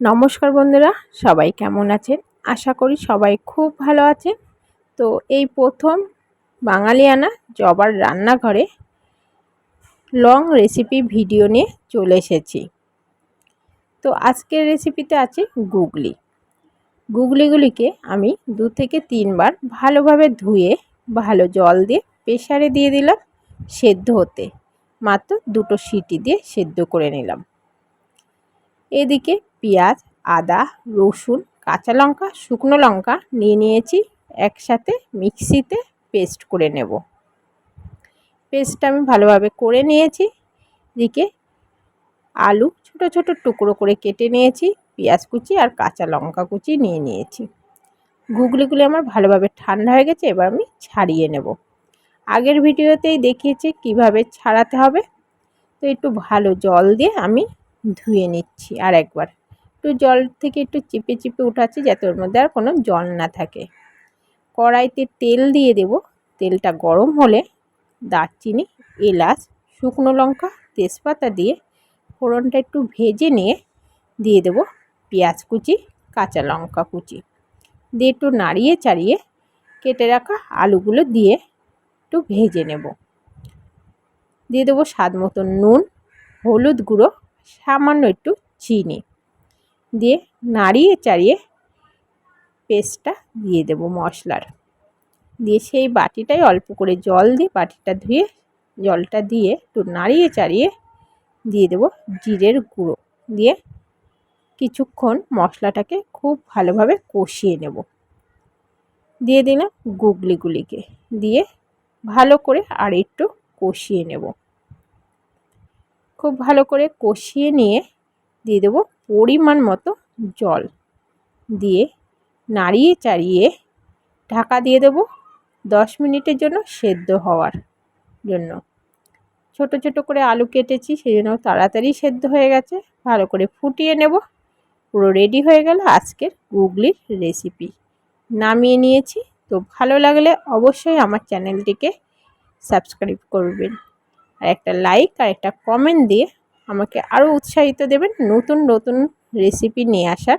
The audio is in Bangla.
নমস্কার বন্ধুরা, সবাই কেমন আছেন? আশা করি সবাই খুব ভালো আছে তো এই প্রথম বাঙালিয়ানা জবার রান্নাঘরে লং রেসিপি ভিডিও নিয়ে চলে এসেছি। তো আজকের রেসিপিতে আছে গুগলি। গুগলিগুলিকে আমি দু থেকে তিনবার ভালোভাবে ধুয়ে, ভালো জল দিয়ে প্রেশারে দিয়ে দিলাম, সেদ্ধ হতে। মাত্র দুটো সিটি দিয়ে সেদ্ধ করে নিলাম। এদিকে পেঁয়াজ, আদা, রসুন, কাঁচা লঙ্কা, শুকনো লঙ্কা নিয়ে নিয়েছি। একসাথে মিক্সিতে পেস্ট করে নেব। পেস্টটা আমি ভালোভাবে করে নিয়েছি। এদিকে আলু ছোট ছোট টুকরো করে কেটে নিয়েছি, পেঁয়াজ কুচি আর কাঁচা লঙ্কা কুচি নিয়ে নিয়েছি। গুগলিগুলি আমার ভালোভাবে ঠান্ডা হয়ে গেছে, এবার আমি ছাড়িয়ে নেব। আগের ভিডিওতেই দেখিয়েছি কীভাবে ছাড়াতে হবে। তো একটু ভালো জল দিয়ে আমি ধুয়ে নিচ্ছি আর একবার। একটু জল থেকে একটু চিপে চিপে উঠাচ্ছি যাতে ওর মধ্যে আর কোনো জল না থাকে। কড়াইতে তেল দিয়ে দেব। তেলটা গরম হলে দারচিনি, এলাচ, শুকনো লঙ্কা, তেজপাতা দিয়ে ফোড়নটা একটু ভেজে নিয়ে দিয়ে দেব পেঁয়াজ কুচি, কাঁচা লঙ্কা কুচি। দিয়ে একটু নাড়িয়ে চাড়িয়ে কেটে রাখা আলুগুলো দিয়ে একটু ভেজে নেব। দিয়ে দেবো স্বাদ মতো নুন, হলুদ গুঁড়ো সামান্য একটু চিনি দিয়ে নাড়িয়ে চাড়িয়ে পেস্টটা দিয়ে দেব মশলার। দিয়ে সেই বাটিটাই অল্প করে জল দিয়ে বাটিটা ধুয়ে জলটা দিয়ে একটু নাড়িয়ে চাড়িয়ে দিয়ে দেব জিরের গুঁড়ো। দিয়ে কিছুক্ষণ মশলাটাকে খুব ভালোভাবে কষিয়ে নেব। দিয়ে দিলাম গুগলিগুলিকে। দিয়ে ভালো করে আর একটু কষিয়ে নেব। খুব ভালো করে কষিয়ে নিয়ে দিয়ে দেবো পরিমাণ মতো জল। দিয়ে নাড়িয়ে চাড়িয়ে ঢাকা দিয়ে দেবো দশ মিনিটের জন্য সেদ্ধ হওয়ার জন্য। ছোট ছোট করে আলু কেটেছি সেই জন্য তাড়াতাড়ি সেদ্ধ হয়ে গেছে। ভালো করে ফুটিয়ে নেব। পুরো রেডি হয়ে গেল আজকের গুগলির রেসিপি নামিয়ে নিয়েছি। তো ভালো লাগলে অবশ্যই আমার চ্যানেলটিকে সাবস্ক্রাইব করবেন। আর একটা লাইক আর একটা কমেন্ট দিয়ে আমাকে আরও উৎসাহিত দেবেন নতুন নতুন রেসিপি নিয়ে আসার।